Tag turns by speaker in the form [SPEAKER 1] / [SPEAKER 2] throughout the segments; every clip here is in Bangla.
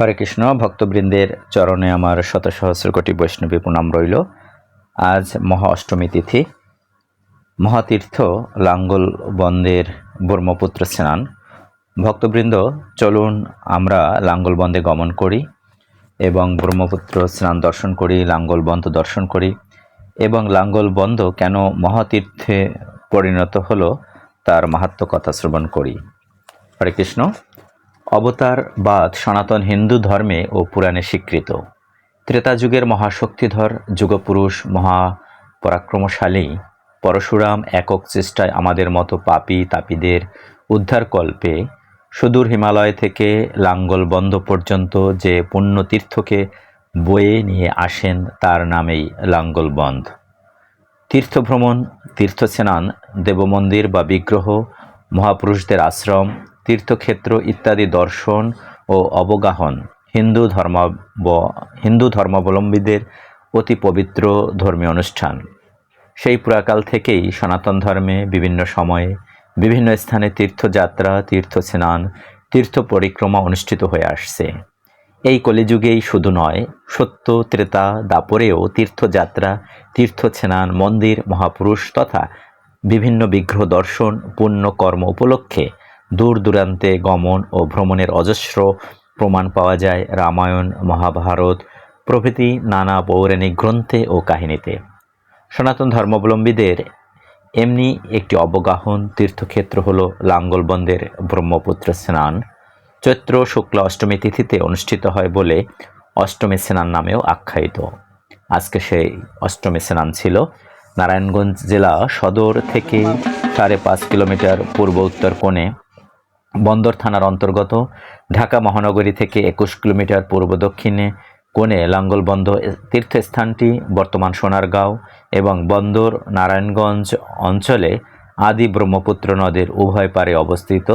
[SPEAKER 1] হরে কৃষ্ণ, ভক্তবৃন্দের চরণে আমার শত সহস্র কোটি বৈষ্ণবী প্রণাম রইল। আজ মহা অষ্টমী তিথি। মহাতীর্থ লাঙ্গল বন্দের ব্রহ্মপুত্র স্নান। ভক্তবৃন্দ, চলুন আমরা লাঙ্গল বন্দে গমন করি এবং ব্রহ্মপুত্র স্নান দর্শন করি, লাঙ্গল বন্ধ দর্শন করি এবং লাঙ্গল বন্ধ কেন মহাতীর্থে পরিণত হলো তার মাহাত্ম কথা শ্রবণ করি। হরে কৃষ্ণ। অবতারবাদ সনাতন হিন্দু ধর্মে ও পুরাণে স্বীকৃত। ত্রেতা যুগের মহাশক্তিধর, যুগপুরুষ মহাপরাক্রমশালী পরশুরাম একক চেষ্টায় আমাদের মতো পাপী, তাপীদের উদ্ধারকল্পে সুদূর হিমালয় থেকে লাঙ্গলবন্ধ পর্যন্ত যে পুণ্যতীর্থকে বয়ে নিয়ে আসেন, তার নামেই লাঙ্গলবন্ধ তীর্থভ্রমণ, তীর্থস্নান, দেবমন্দির বা বিগ্রহ, মহাপুরুষদের আশ্রম তীর্থক্ষেত্র ইত্যাদি দর্শন ও অবগাহন। হিন্দু ধর্মাব, হিন্দু ধর্মাবলম্বীদের অতি পবিত্র ধর্মীয় অনুষ্ঠান। সেই পুরাকাল থেকেই সনাতন ধর্মে বিভিন্ন সময়ে বিভিন্ন স্থানে তীর্থযাত্রা তীর্থ স্নান তীর্থ পরিক্রমা অনুষ্ঠিত হয়ে আসছে। এই কলিযুগেই শুধু নয়, সত্য, ত্রেতা, দাপরেও তীর্থযাত্রা তীর্থ স্নান মন্দির, মহাপুরুষ তথা বিভিন্ন বিগ্রহ দর্শন, পুণ্য কর্ম উপলক্ষে দূর দূরান্তে গমন ও ভ্রমণের অজস্র প্রমাণ পাওয়া যায় রামায়ণ, মহাভারত প্রভৃতি নানা পৌরাণিক গ্রন্থে ও কাহিনীতে। সনাতন ধর্মাবলম্বীদের এমনি একটি অবগাহন তীর্থক্ষেত্র হল লাঙ্গলবন্দের ব্রহ্মপুত্র স্নান। চৈত্র শুক্লা অষ্টমী তিথিতে অনুষ্ঠিত হয় বলে অষ্টমী স্নান নামেও আখ্যায়িত। আজকে সেই অষ্টমী স্নান ছিল নারায়ণগঞ্জ জেলা সদর থেকে সাড়ে পাঁচ কিলোমিটার পূর্ব উত্তর কোণে। বন্দর থানার অন্তর্গত ঢাকা মহানগরী থেকে একুশ কিলোমিটার পূর্ব দক্ষিণে কোণে লাঙ্গলবন্ধ তীর্থস্থানটি বর্তমান সোনারগাঁও এবং বন্দর নারায়ণগঞ্জ অঞ্চলে আদি ব্রহ্মপুত্র নদের উভয় পারে অবস্থিত।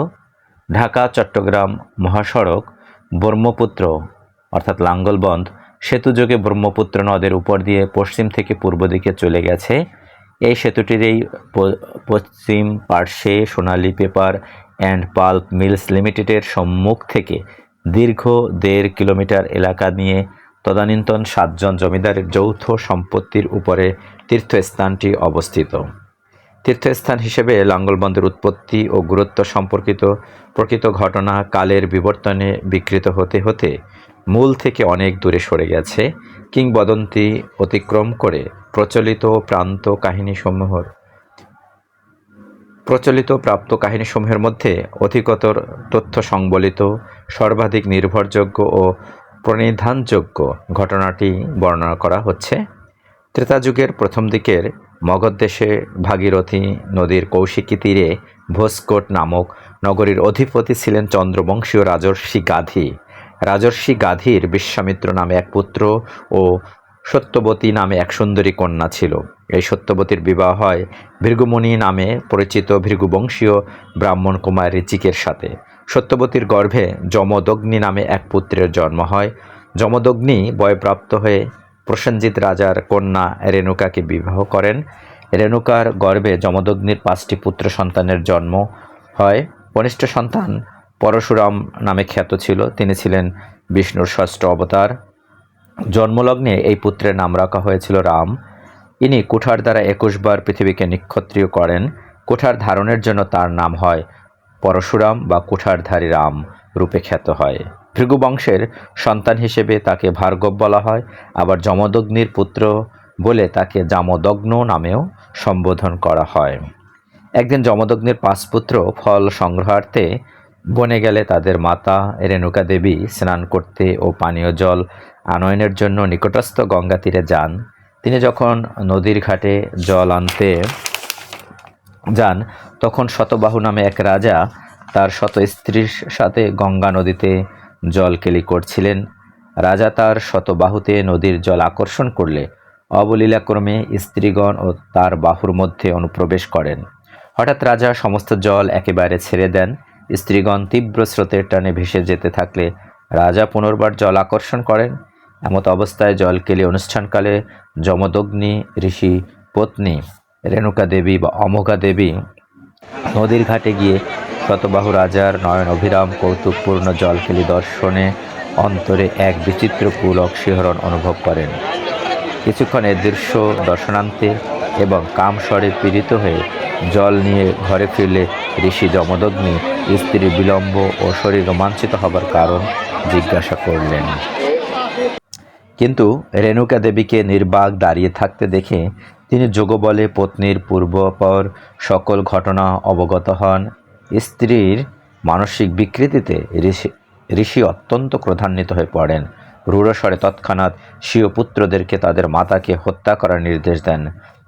[SPEAKER 1] ঢাকা, চট্টগ্রাম মহাসড়ক, ব্রহ্মপুত্র অর্থাৎ লাঙ্গলবন্ধ সেতুযোগে ব্রহ্মপুত্র নদের উপর দিয়ে পশ্চিম থেকে পূর্ব দিকে চলে গেছে। এই সেতুটির এই পশ্চিম পার্শ্বে Sonali paper and pulp mills লিমিটেডের সম্মুখ থেকে দীর্ঘ দেড় কিলোমিটার এলাকা নিয়ে তদানীন্তন সাতজন জমিদারের যৌথ সম্পত্তির উপরে তীর্থস্থানটি অবস্থিত। তীর্থস্থান হিসেবে লাঙ্গলবন্দের উৎপত্তি ও গুরুত্ব সম্পর্কিত প্রকৃত ঘটনা কালের বিবর্তনে বিকৃত হতে হতে মূল থেকে অনেক দূরে সরে গেছে, কিংবদন্তি অতিক্রম করে প্রচলিত প্রান্ত কাহিনীসমূহর প্রচলিত প্রাপ্ত কাহিনীসমূহের মধ্যে অধিকতর তথ্য সংবলিত, সর্বাধিক নির্ভরযোগ্য ও প্রণিধানযোগ্য ঘটনাটি বর্ণনা করা হচ্ছে। ত্রেতা যুগের প্রথম দিকের মগধ দেশে ভাগীরথী নদীর কৌশিকী তীরে ভোসকোট নামক নগরীর অধিপতি ছিলেন চন্দ্রবংশীয় রাজর্ষি গাধী। রাজর্ষি গাধীর বিশ্বামিত্র নামে এক পুত্র ও সত্যবতী নামে এক সুন্দরী কন্যা ছিল। এই সত্যবতীর বিবাহ হয় ভৃগুমণি নামে পরিচিত ভৃগুবংশীয় ব্রাহ্মণ কুমার ঋচিকের সাথে। সত্যবতীর গর্ভে যমদগ্নি নামে এক পুত্রের জন্ম হয়। যমদগ্নি বয়প্রাপ্ত হয়ে প্রসেনজিৎ রাজার কন্যা রেণুকাকে বিবাহ করেন। রেণুকার গর্ভে যমদগ্নির পাঁচটি পুত্র সন্তানের জন্ম হয়। কনিষ্ঠ সন্তান পরশুরাম নামে খ্যাত ছিল, তিনি ছিলেন বিষ্ণুর ষষ্ঠ অবতার। জন্মলগ্নে এই পুত্রের নাম রাখা হয়েছিল রাম। ইনি কুঠার দ্বারা একুশবার পৃথিবীকে নিক্ষত্রিয় করেন। কুঠার ধারণের জন্য তার নাম হয় পরশুরাম বা কুঠারধারী রাম রূপে খ্যাত হয়। ভৃগু বংশের সন্তান হিসেবে তাকে ভার্গব বলা হয়। আবার যমদগ্নির পুত্র বলে তাকে জামদগ্ন নামেও সম্বোধন করা হয়। একদিন যমদগ্নির পাঁচ পুত্র ফল সংগ্রহার্থে বনে গেলে তাদের মাতা রেণুকা দেবী স্নান করতে ও পানীয় জল আনয়নের জন্য নিকটস্থ গঙ্গা তীরে যান। তিনি যখন নদীর ঘাটে জল আনতে যান, তখন শতবাহু নামে এক রাজা তার শত স্ত্রীর সাথে গঙ্গা নদীতে জল কেলি করছিলেন। রাজা তার শতবাহুতে নদীর জল আকর্ষণ করলে অবলীলাক্রমে স্ত্রীগণ ও তার বাহুর মধ্যে অনুপ্রবেশ করেন। হঠাৎ রাজা সমস্ত জল একেবারে ছেড়ে দেন। স্ত্রীগণ তীব্র স্রোতের টানে ভেসে যেতে থাকলে রাজা পুনর্বার জল আকর্ষণ করেন। এমত অবস্থায় জলকেলি অনুষ্ঠানকালে যমদগ্নি ঋষি পত্নী রেণুকা দেবী বা অমোঘা দেবী নদীর ঘাটে গিয়ে শতবাহু রাজার নয়ন অভিরাম কৌতুকপূর্ণ জলকেলি দর্শনে অন্তরে এক বিচিত্র পুলক শিহরণ অনুভব করেন। কিছুক্ষণ এ দৃশ্য দর্শনান্তে এবং কামস্বরে পীড়িত হয়ে জল নিয়ে ঘরে ফিরলে ঋষি যমদগ্নি স্ত্রীর বিলম্ব ও শরীর রোমাঞ্চিত হবার কারণ জিজ্ঞাসা করলেন। কিন্তু রেণুকা দেবীকে নির্বাক দাঁড়িয়ে থাকতে দেখে তিনি যোগবলে পত্নীর পূর্বপর সকল ঘটনা অবগত হন। স্ত্রীর মানসিক বিকৃতিতে ঋষি ঋষি অত্যন্ত ক্রোধান্বিত হয়ে পড়েন। রূঢ়স্বরে তৎক্ষণাৎ স্বীয় পুত্রদেরকে তাদের মাতাকে হত্যা করার নির্দেশ দেন।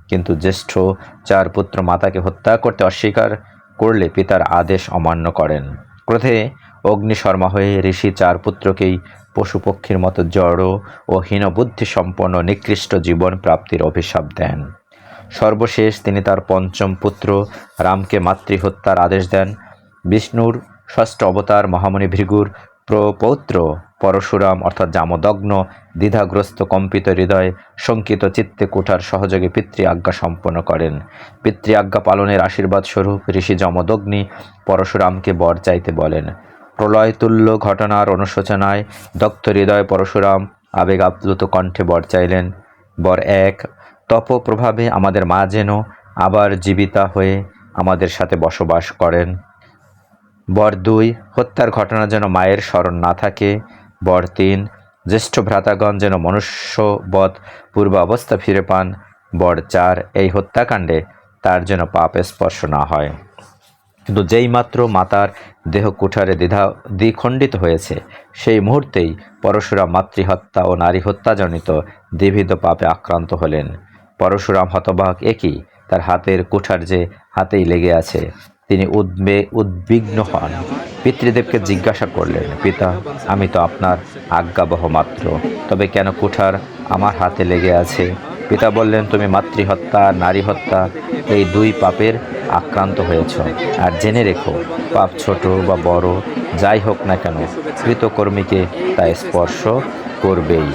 [SPEAKER 1] কিন্তু জ্যেষ্ঠ চার পুত্র মাতাকে হত্যা করতে অস্বীকার করলে পিতার আদেশ অমান্য করেন। ক্রোধে অগ্নিশর্মা হয়ে ঋষি চার পুত্রকেই পশুপক্ষীর মতো জড় ও হীনবুদ্ধি সম্পন্ন নিকৃষ্ট জীবন প্রাপ্তির অভিশাপ দেন। সর্বশেষ তিনি তার পঞ্চম পুত্র রামকে মাতৃহত্যার আদেশ দেন। বিষ্ণুর ষষ্ঠ অবতার মহামণি ভৃগুর প্রপৌত্র পরশুরাম, অর্থাৎ জামদগ্ন, দ্বিধাগ্রস্ত কম্পিত হৃদয়ে শঙ্কিত চিত্তে কুঠার সহযোগে পিতৃ আজ্ঞা সম্পন্ন করেন। পিতৃ আজ্ঞা পালনের আশীর্বাদ স্বরূপ ঋষি যমদগ্নি পরশুরামকে বর চাইতে বলেন প্রলয়তুল্য ঘটনার অনুশোচনায় দগ্ধ হৃদয় পরশুরাম আবেগ আপ্লুত কণ্ঠে বর চাইলেন। বর এক, তপ প্রভাবে আমাদের মা যেন আবার জীবিতা হয়ে আমাদের সাথে বসবাস করেন। বর দুই, হত্যার ঘটনা যেন মায়ের স্মরণ না থাকে বর তিন। জ্যেষ্ঠ ভ্রাতাগণ যেন মনুষ্যবধ পূর্ব অবস্থা ফিরে পান, বর চার এই হত্যাকাণ্ডে তার যেন পাপ স্পর্শ না হয়। কিন্তু যেইমাত্র মাতার দেহ কুঠারে দ্বিধা দ্বিখণ্ডিত হয়েছে, সেই মুহূর্তেই পরশুরাম মাতৃহত্যা ও নারী হত্যাজনিত দ্বিবিধ পাপে আক্রান্ত হলেন। পরশুরাম হতবাক একই তার হাতের কুঠার যে হাতেই লেগে আছে। তিনি উদ্বে উদ্বিগ্ন হন। পিতৃদেবকে জিজ্ঞাসা করলেন, পিতা, আমি তো আপনার আজ্ঞাবহ মাত্র। তবে কেন কুঠার আমার হাতে লেগে আছে? পিতা বললেন, তুমি মাতৃহত্যা নারী হত্যা এই দুই পাপের আক্রান্ত হয়েছ। আর জেনে রেখো, পাপ ছোট বা বড়, যাই হোক না কেন, কৃতকর্মীকে তা স্পর্শ করবেই।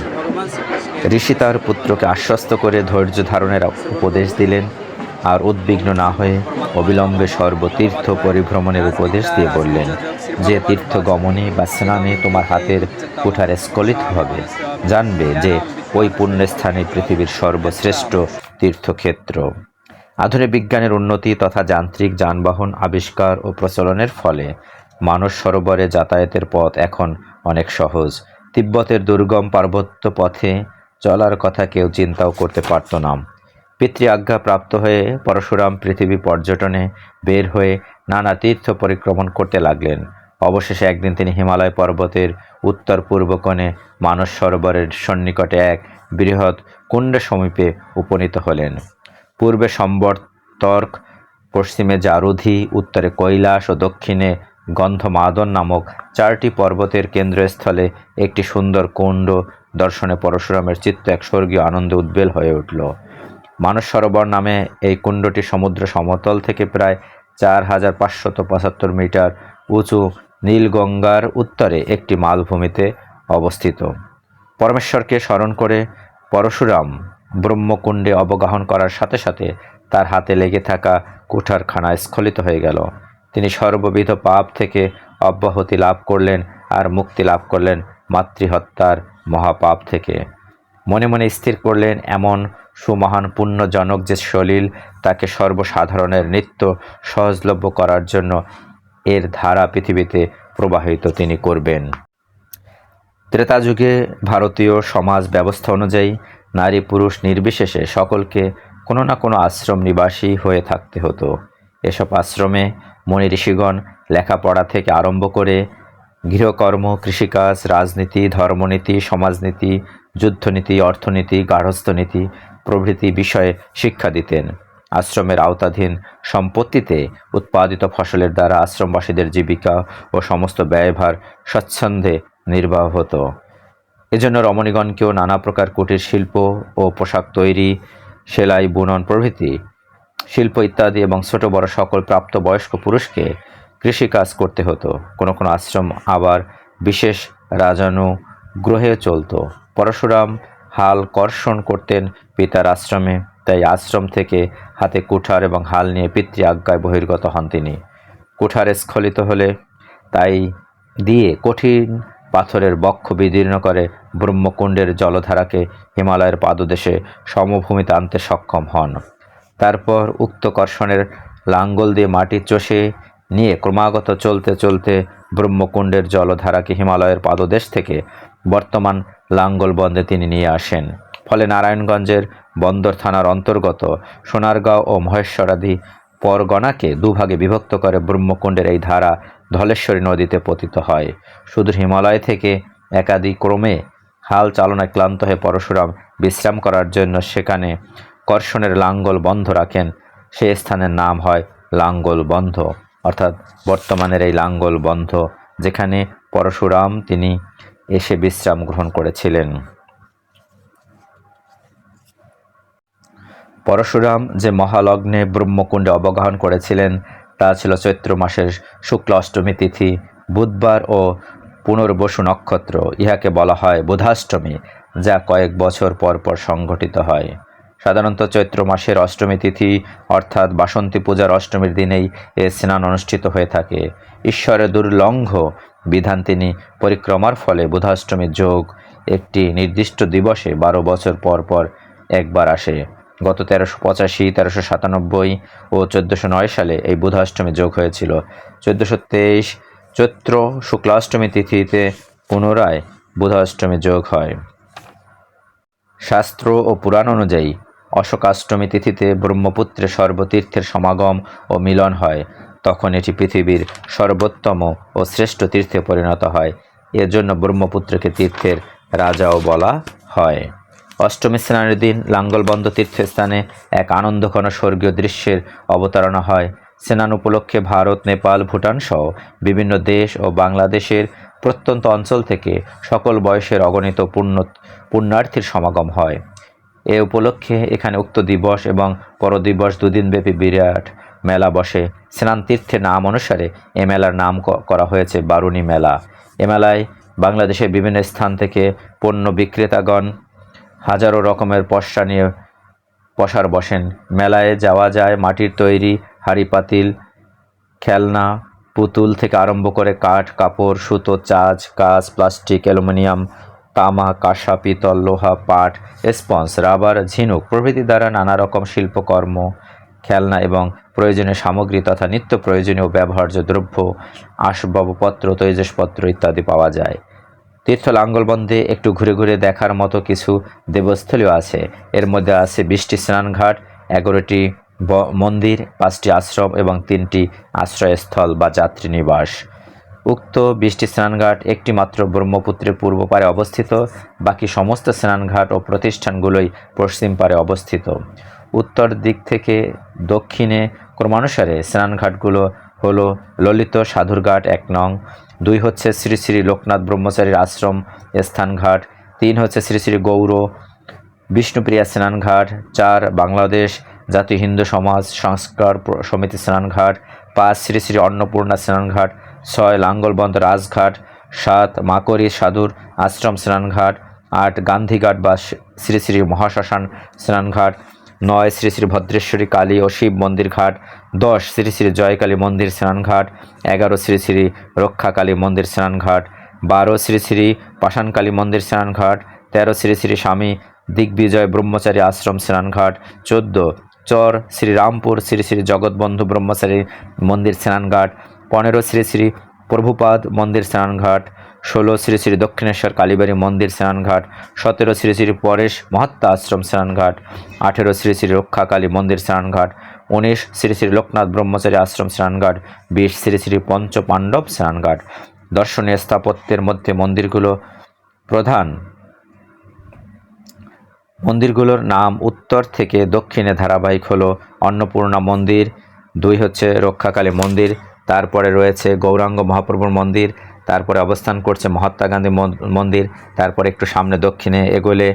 [SPEAKER 1] ঋষি তার পুত্রকে আশ্বস্ত করে ধৈর্য ধারণের উপদেশ দিলেন। আর উদ্বিগ্ন না হয়ে অবিলম্বে সর্বতীর্থ পরিভ্রমণের উপদেশ দিয়ে বললেন, যে তীর্থ গমনে বা স্নানে তোমার হাতের কুঠার স্খলিত হবে, জানবে যে ওই পুণ্যস্থানে পৃথিবীর সর্বশ্রেষ্ঠ তীর্থক্ষেত্র। আধুনিক বিজ্ঞানের উন্নতি তথা যান্ত্রিক যানবাহন আবিষ্কার ও প্রচলনের ফলে মানস সরোবরে যাতায়াতের পথ এখন অনেক সহজ। তিব্বতের দুর্গম পার্বত্য পথে চলার কথা কেউ চিন্তাও করতে পারত না। পিতৃ আজ্ঞা প্রাপ্ত হয়ে পরশুরাম পৃথিবী পর্যটনে বের হয়ে নানা তীর্থ পরিক্রমণ করতে লাগলেন। অবশেষে একদিন তিনি হিমালয় পর্বতের উত্তর পূর্ব কোণে মানস সরোবরের সন্নিকটে এক বৃহৎ কুণ্ড সমীপে উপনীত হলেন। পূর্বে সম্বর্তর্ক পশ্চিমে জারুধি, উত্তরে কৈলাস ও দক্ষিণে গন্ধমাদন নামক চারটি পর্বতের কেন্দ্রস্থলে একটি সুন্দর কুণ্ড দর্শনে পরশুরামের চিত্ত এক স্বর্গীয় আনন্দে উদ্বেল হয়ে উঠল। মানস সরোবর নামে এই কুণ্ডটি সমুদ্র সমতল থেকে প্রায় চার হাজার পাঁচশত পঁচাত্তর মিটার উঁচু নীলগঙ্গার উত্তরে একটি মালভূমিতে অবস্থিত। পরমেশ্বরকে স্মরণ করে পরশুরাম ব্রহ্মকুণ্ডে অবগাহন করার সাথে সাথে তার হাতে লেগে থাকা কুঠারখানা স্খলিত হয়ে গেল। তিনি সর্ববিধ পাপ থেকে অব্যাহতি লাভ করলেন আর মুক্তি লাভ করলেন মাতৃহত্যার মহাপাপ থেকে। মনে মনে স্থির করলেন এমন সুমহান পুণ্যজনক যে সলিল, তাকে সর্বসাধারণের নিত্য সহজলভ্য করার জন্য এর ধারা পৃথিবীতে প্রবাহিত তিনি করবেন। ত্রেতা যুগে ভারতীয় সমাজ ব্যবস্থা অনুযায়ী নারী পুরুষ নির্বিশেষে সকলকে কোনো না কোনো আশ্রম নিবাসী হয়ে থাকতে হতো। এসব আশ্রমে মনি ঋষিগণ লেখাপড়া থেকে আরম্ভ করে গৃহকর্ম, কৃষিকাজ, রাজনীতি, ধর্মনীতি, সমাজনীতি, যুদ্ধনীতি, অর্থনীতি, গার্হস্থ্যনীতি প্রভৃতি বিষয়ে শিক্ষা দিতেন। আশ্রমের আওতাধীন সম্পত্তিতে উৎপাদিত ফসলের দ্বারা আশ্রমবাসীদের জীবিকা ও সমস্ত ব্যয়ভার স্বচ্ছন্দে নির্বাহ হতো। এজন্য রমণীগণকেও নানা প্রকার কুটির শিল্প ও পোশাক তৈরি, সেলাই, বুনন প্রভৃতি, শিল্প ইত্যাদি এবং ছোট বড় সকল প্রাপ্তবয়স্ক পুরুষকে কৃষিকাজ করতে হতো। কোনো কোনো আশ্রম আবার বিশেষ রাজানু গ্রহে চলতো। পরশুরাম হাল কর্ষণ করতেন পিতার আশ্রমে। তাই আশ্রম থেকে হাতে কুঠার এবং হাল নিয়ে পিতৃ আজ্ঞায় বহির্গত হন তিনি। কুঠারে স্খলিত হলে তাই দিয়ে কঠিন পাথরের বক্ষ বিদীর্ণ করে ব্রহ্মকুণ্ডের জলধারাকে হিমালয়ের পাদদেশে সমভূমিতে আনতে সক্ষম হন। তারপর উক্ত কর্ষণের লাঙ্গল দিয়ে মাটি চষে নিয়ে ক্রমাগত চলতে চলতে ব্রহ্মকুণ্ডের জলধারাকে হিমালয়ের পাদদেশ থেকে বর্তমান লাঙ্গল বন্দে তিনি নিয়ে আসেন। ফলে নারায়ণগঞ্জের বন্দর থানার অন্তর্গত সোনারগাঁও ও মহেশ্বরাদি পরগনাকে দুভাগে বিভক্ত করে ব্রহ্মকুণ্ডের এই ধারা ধলেশ্বরী নদীতে পতিত হয়। সুদূর হিমালয় থেকে একাধিক ক্রমে হাল চালনায় ক্লান্ত হয়ে পরশুরাম বিশ্রাম করার জন্য সেখানে কর্ষণের লাঙ্গল বন্ধ রাখেন। সেই স্থানের নাম হয় লাঙ্গল বন্ধ অর্থাৎ বর্তমানের এই লাঙ্গল বন্ধ, যেখানে পরশুরাম তিনি এসে বিশ্রাম গ্রহণ করেছিলেন। পরশুরাম যে মহালগ্নে ব্রহ্মকুণ্ডে অবগাহন করেছিলেন, তা ছিল চৈত্র মাসের শুক্ল অষ্টমী তিথি, বুধবার ও পুনর্বসু নক্ষত্র। ইহাকে বলা হয় বুধাষ্টমী, যা কয়েক বছর পর পর সংঘটিত হয়। সাধারণত চৈত্র মাসের অষ্টমী তিথি অর্থাৎ বাসন্তী পূজার অষ্টমীর দিনেই এ স্নান অনুষ্ঠিত হয়ে থাকে। ঈশ্বরের দুর্লঙ্ঘ বিধান তিনি পরিক্রমার ফলে বুধাষ্টমীর যোগ একটি নির্দিষ্ট দিবসে বারো বছর পর পর একবার আসে। গত তেরোশো পঁচাশি, তেরোশো সাতানব্বই ও চোদ্দোশো নয় সালে এই বুধাষ্টমী যোগ হয়েছিল। চোদ্দোশো তেইশ চৈত্র শুক্লাষ্টমী তিথিতে পুনরায় বুধাষ্টমী যোগ হয়। শাস্ত্র ও পুরাণ অনুযায়ী অশোকাষ্টমী তিথিতে ব্রহ্মপুত্রে সর্বতীর্থের সমাগম ও মিলন হয়। তখন এটি পৃথিবীর সর্বোত্তম ও শ্রেষ্ঠ তীর্থে পরিণত হয়। এর জন্য ব্রহ্মপুত্রকে তীর্থের রাজাও বলা হয়। অষ্টমী স্নানের দিন লাঙ্গলবন্ধ তীর্থস্থানে এক আনন্দঘন স্বর্গীয় দৃশ্যের অবতারণা হয়। স্নান উপলক্ষে ভারত, নেপাল, ভুটান সহ বিভিন্ন দেশ ও বাংলাদেশের প্রত্যন্ত অঞ্চল থেকে সকল বয়সের অগণিত পুণ্য পুণ্যার্থীর সমাগম হয়। এ উপলক্ষে এখানে উক্ত দিবস এবং পরদিবস দুদিনব্যাপী বিরাট মেলা বসে। স্নান তীর্থের নাম অনুসারে এ মেলার নাম করা হয়েছে বারুণী মেলা। এ মেলায় বাংলাদেশের বিভিন্ন স্থান থেকে পণ্য বিক্রেতাগণ হাজারো রকমের পশা নিয়ে পশার বসেন। মেলায় যাওয়া যায় মাটির তৈরি, হাঁড়ি পাতিল, খেলনা, পুতুল থেকে আরম্ভ করে কাঠ, কাপড়, সুতো, চাজ, কাঁচ, প্লাস্টিক, অ্যালুমিনিয়াম তামা, কাঁসা, পিতল, লোহা, পাট, স্পঞ্জ, রাবার, ঝিনুক প্রভৃতি দ্বারা নানা রকম শিল্পকর্ম, খেলনা এবং প্রয়োজনীয় সামগ্রী তথা নিত্য প্রয়োজনীয় ব্যবহার্য দ্রব্য, আসবাবপত্র, তৈজসপত্র ইত্যাদি পাওয়া যায়। তীর্থ লাঙ্গলবন্ধে একটু ঘুরে ঘুরে দেখার মতো কিছু দেবস্থলীও আছে। এর মধ্যে আছে বিশটি স্নানঘাট, এগারোটি মন্দির, পাঁচটি আশ্রম এবং তিনটি আশ্রয়স্থল বা যাত্রী নিবাস উক্ত বিশটি স্নানঘাট একটি মাত্র ব্রহ্মপুত্রের পূর্ব পারে অবস্থিত। বাকি সমস্ত স্নানঘাট ও প্রতিষ্ঠানগুলোই পশ্চিম পারে অবস্থিত। উত্তর দিক থেকে দক্ষিণে ক্রমানুসারে স্নানঘাটগুলো হলো ললিত সাধুরঘাট এক নং, দুই হচ্ছে শ্রী শ্রী লোকনাথ ব্রহ্মচারীর আশ্রম স্থানঘাট, তিন হচ্ছে শ্রী শ্রী গৌর বিষ্ণুপ্রিয়া স্নানঘাট, চার বাংলাদেশ জাতীয় হিন্দু সমাজ সংস্কার সমিতি স্নানঘাট, পাঁচ শ্রী শ্রী অন্নপূর্ণা স্নানঘাট ছয় লাঙ্গলবন্ধ রাজঘাট, সাত মাকড়ি সাধুর আশ্রম স্নানঘাট, আট গান্ধীঘাট বা শ্রী শ্রী মহাশ্মশান স্নানঘাট, নয় শ্রী শ্রী ভদ্রেশ্বরী কালী ও শিব মন্দির ঘাট, দশ শ্রী শ্রী জয়কালী মন্দির স্নানঘাট, এগারো শ্রী শ্রী রক্ষাকালী মন্দির স্নানঘাট, বারো শ্রী শ্রী পাষাণকালী মন্দির স্নানঘাট, তেরো শ্রী শ্রী স্বামী দিগ্বিজয় ব্রহ্মচারী আশ্রম স্নানঘাট, চোদ্দ চর শ্রীরামপুর শ্রী শ্রী জগৎবন্ধু ব্রহ্মচারী মন্দির স্নানঘাট পনেরো শ্রী শ্রী প্রভুপাদ মন্দির স্নানঘাট, ষোলো শ্রী শ্রী দক্ষিণেশ্বর কালীবাড়ি মন্দির স্নানঘাট, সতেরো শ্রী শ্রী পরেশ মহাত্মা আশ্রম স্নানঘাট, আঠেরো শ্রী শ্রী রক্ষাকালী মন্দির স্নানঘাট, উনিশ শ্রী শ্রী লোকনাথ ব্রহ্মচারী আশ্রম স্নানঘাট, বিশ শ্রী শ্রী পঞ্চ পাণ্ডব স্নানঘাট। দর্শনীয় স্থাপত্যের মধ্যে মন্দিরগুলো প্রধান। মন্দিরগুলোর নাম উত্তর থেকে দক্ষিণে ধারাবাহিক হলো অন্নপূর্ণা মন্দির, দুই হচ্ছে রক্ষাকালী মন্দির তারপরে রয়েছে গৌরাঙ্গ মহাপ্রভুর মন্দির, তারপরে অবস্থান করছে মহাত্মা গান্ধী মন্দির, তারপরে একটু সামনে দক্ষিণে এগোলে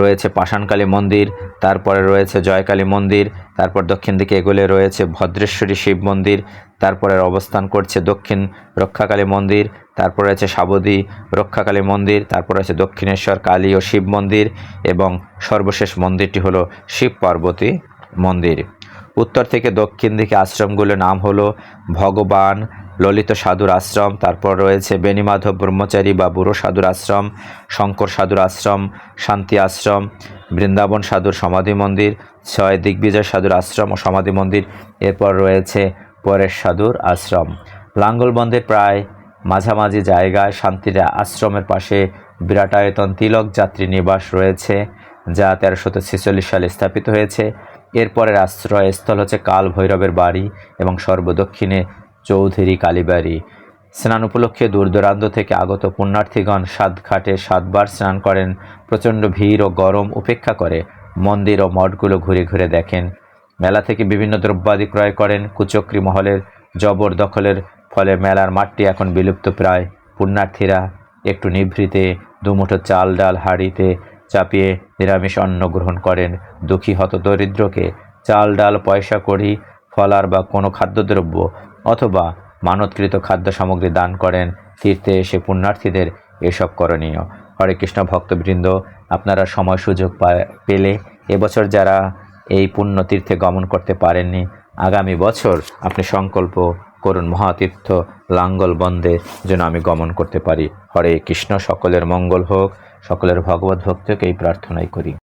[SPEAKER 1] রয়েছে পাষাণকালী মন্দির, তারপরে রয়েছে জয়কালী মন্দির, তারপর দক্ষিণ দিকে এগোলে রয়েছে ভদ্রেশ্বরী শিব মন্দির, তারপরে অবস্থান করছে দক্ষিণ রক্ষাকালী মন্দির, তারপর রয়েছে সাবদী রক্ষাকালী মন্দির, তারপর রয়েছে দক্ষিণেশ্বর কালী ও শিব মন্দির এবং সর্বশেষ মন্দিরটি হলো শিব পার্বতী মন্দির। উত্তর থেকে দক্ষিণ দিকে আশ্রমগুলোর নাম হলো ভগবান, ললিত সাধুর আশ্রম, তারপর রয়েছে বেণীমাধব ব্রহ্মচারী বা বুড়ো সাধুর আশ্রম, শঙ্কর সাধুর আশ্রম, শান্তি আশ্রম, বৃন্দাবন সাধুর সমাধি মন্দির, ছয় দিগ্বিজয় সাধুর আশ্রম ও সমাধি মন্দির, এরপর রয়েছে পরেশ সাধুর আশ্রম। লাঙ্গলবন্দের প্রায় মাঝামাঝি জায়গায় শান্তির আশ্রমের পাশে বিরাটায়তন তিলক যাত্রী নিবাস রয়েছে, যা তেরোশত ছেচল্লিশ সালে স্থাপিত হয়েছে। এরপরের আশ্রয়স্থল হচ্ছে কাল ভৈরবের বাড়ি এবং সর্বদক্ষিণে চৌধুরী কালীবাড়ি। স্নান উপলক্ষে দূর দূরান্ত থেকে আগত পুণ্যার্থীগণ সাত ঘাটে সাতবার স্নান করেন। প্রচণ্ড ভিড় ও গরম উপেক্ষা করে মন্দির ও মঠগুলো ঘুরে ঘুরে দেখেন। মেলা থেকে বিভিন্ন দ্রব্যাদি ক্রয় করেন। কুচক্রি মহলের জবর দখলের ফলে মেলার মাঠটি এখন বিলুপ্ত প্রায়। পুণ্যার্থীরা একটু নিভৃতে, দুমুঠো চাল ডাল, হাঁড়িতে চাপিয়ে নিরামিষ অন্ন গ্রহণ করেন। দুঃখী হত দরিদ্রকে চাল, ডাল, পয়সা, কড়ি ফলার বা কোনো খাদ্যদ্রব্য অথবা মানতকৃত খাদ্য সামগ্রী দান করেন। তীর্থে এসে পুণ্যার্থীদের এসব করণীয়। হরে কৃষ্ণ ভক্তবৃন্দ, আপনারা সময় সুযোগ পেলে এবছর যারা এই পুণ্য তীর্থে গমন করতে পারেননি, আগামী বছর আপনি সংকল্প করুন, মহাতীর্থ লাঙ্গল বন্দে যেন আমি গমন করতে পারি। হরে কৃষ্ণ, সকলের মঙ্গল হোক। সকলের ভগবত ভক্তকে এই প্রার্থনাই করি।